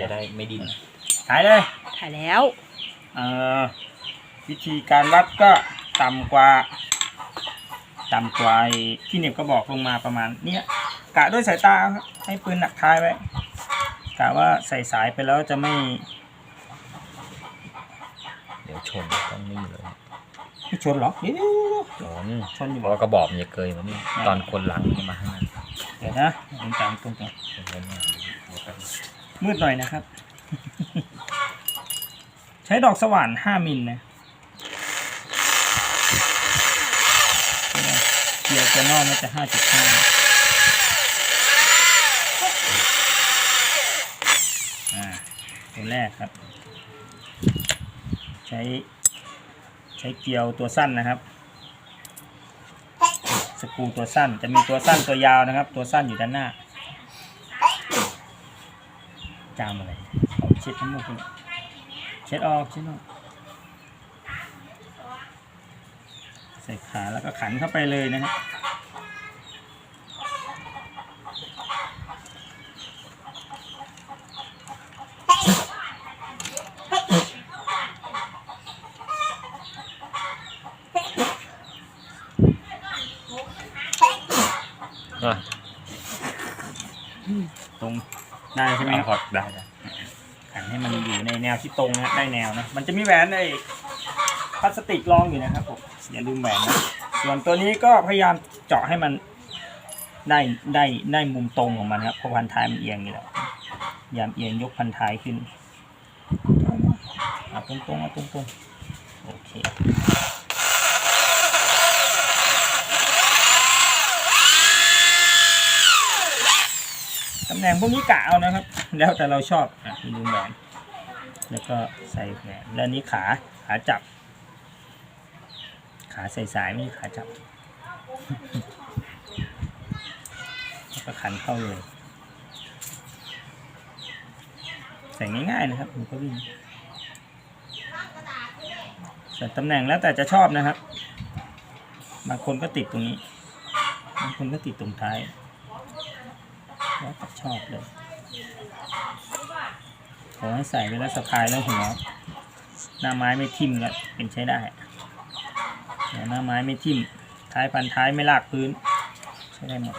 จะได้ไม่ดิ้นถ่ายเลย ถ่ายแล้ว เอ่อวิธีการวัดก็ต่ำกว่า ต่ำกว่าไอ้ที่เหน็บก็บอกลงมาประมาณเนี้ยกะด้วยสายตาครับให้ปืนหนักท้ายไว้กะว่าใส่สายไปแล้วจะไม่ เดี๋ยวชนต้องนี่เลยไม่ชนหรอกเดี๋ยวชนชนอยู่เพบอราะกว่ากระบอกมันจะเกยมานี่ตอนคนหลังมันมาข้างหน้าเดี๋ยวนะผมจำตรงนี้ มืดหน่อยนะครับ ใช้ดอกสว่าน5มิลนะเกียร์จะนอกมันจะ5.5อ่าตัวแรกครับ ใช้ ใช้เกลียวตัวสั้นนะครับสกรูตัวสั้นจะมีตัวสั้นตัวยาวนะครับ ตัวสั้นอยู่ด้านหน้า จามอะไรเอาเช็ดน้ำมูกนี่เช็ดออกเช็ดออกใส่ขาแล้วก็ขันเข้าไปเลยนะครับอะตรง ได้ใช่ไหมไม่ครับพอได้ได้ขันให้มันอยู่ในแนวที่ตรงนะได้แนวนะ มันจะมีแหวนในพลาสติกรองอยู่นะครับผมอย่าลืมแหวนนะส่วนตัวนี้ก็พยายามเจาะให้มันได้ได้ได้มุมตรงของมันครับเพราะพันท้ายมันเอียงอยู่แล้วพยายามเอียงยกพันท้ายขึ้นเอาตรงตรงๆเอาตรงตรงๆโอเค แหน่งพวกนี้กะเอานะครับ แล้วแต่เราชอบอะลืมแหวนแล้วก็ใส่แหนแล้วนี้ขาขาจับ ขาใส่สายไม่ใช่ขาจับแล้วก็ขันเข้าเลย ใส่ง่ายๆนะครับมันก็วิ่งส่วนตำแหน่งแล้วแต่จะชอบนะครับ บางคนก็ติดตรงนี้ บางคนก็ติดตรงท้าย แล้วแต่ชอบเลยขอให้ใส่ไปแล้วสะพายแล้วหัวหน้าไม้ไม่ทิ่มก็เป็นใช้ได้เดี๋ยวหน้าไม้ไม่ทิ่ม ท้ายพันท้ายไม่ลากพื้น ใช้ได้หมด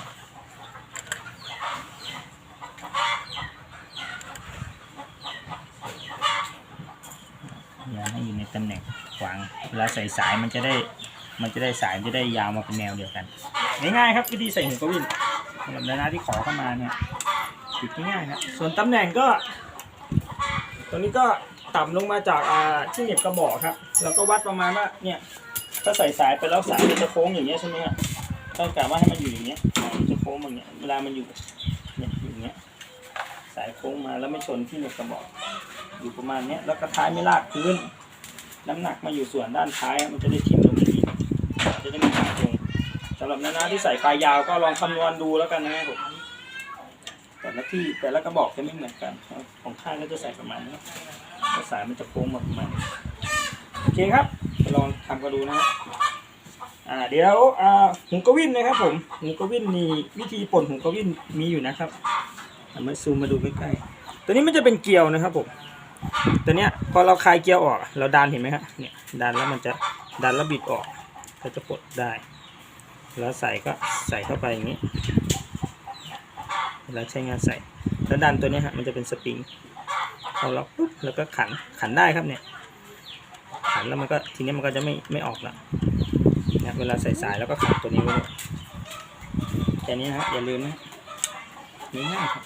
อย่าให้อยู่ในตำแหน่งขวางเวลาใส่สายมันจะได้มันจะได้สายจะได้ยาวมาเป็นแนวเดียวกัน ง่ายๆครับวิธีใส่หูกวิน สำหรับนานาที่ขอเข้ามาเนี่ยติดง่ายๆครับส่วนตำแหน่งก็ตัวนี้ก็ต่ำลงมาจากอ่าที่เหน็บกระบอกครับ แล้วก็วัดประมาณว่าเนี่ย ถ้าใส่สายไปแล้วสายมันจะโค้งอย่างเงี้ยใช่ไหมครับต้องการว่าให้มันอยู่อย่างเงี้ยมันจะโค้งอย่างเงี้ยเวลามันอยู่เนี่ยอย่างเงี้ยสายโค้งมาแล้วไม่ชนที่เหน็บกระบอก อยู่ประมาณเนี้ยแล้วก็ท้ายไม่ลากพื้น น้ำหนักมาอยู่ส่วนด้านท้ายมันจะได้ทิ่มลงที่จะได้ไม่ขาดตรง สำหรับนานาที่ใส่ปลายยาวก็ลองคำนวณดูแล้วกันนะครับผมแต่ละที่แต่ละกระบอกจะไม่เหมือนกัน ของค่าก็จะใส่ประมาณนี้ก็สายมันจะโค้งมาประมาณนี้โอเคครับลองทำกันดูนะครับอ่าเดี๋ยวอ่าหูกระวินนะครับผมหูกระวินมีวิธีป่นหูกระวินมีอยู่นะครับเอามาซูมมาดูใกล้ๆตัวนี้มันจะเป็นเกลียวนะครับผมตัวเนี้ยพอเราคลายเกลียวออก เราดันเห็นไหมครับเนี่ยดันแล้วมันจะดันแล้วบิดออกก็จะปลดได้ แล้วใส่ก็ใส่เข้าไปอย่างนี้แล้วใช้งานใส่ แล้วดันตัวนี้ฮะมันจะเป็นสปริงพอเราปุ๊บแล้วก็ขันขันได้ครับเนี่ย ขันแล้วมันก็ทีนี้มันก็จะไม่ไม่ออกละนะเวลาใส่สายแล้วก็ขันตัวนี้ไว้เลยแค่นี้นะครับอย่าลืมนะง่ายครับ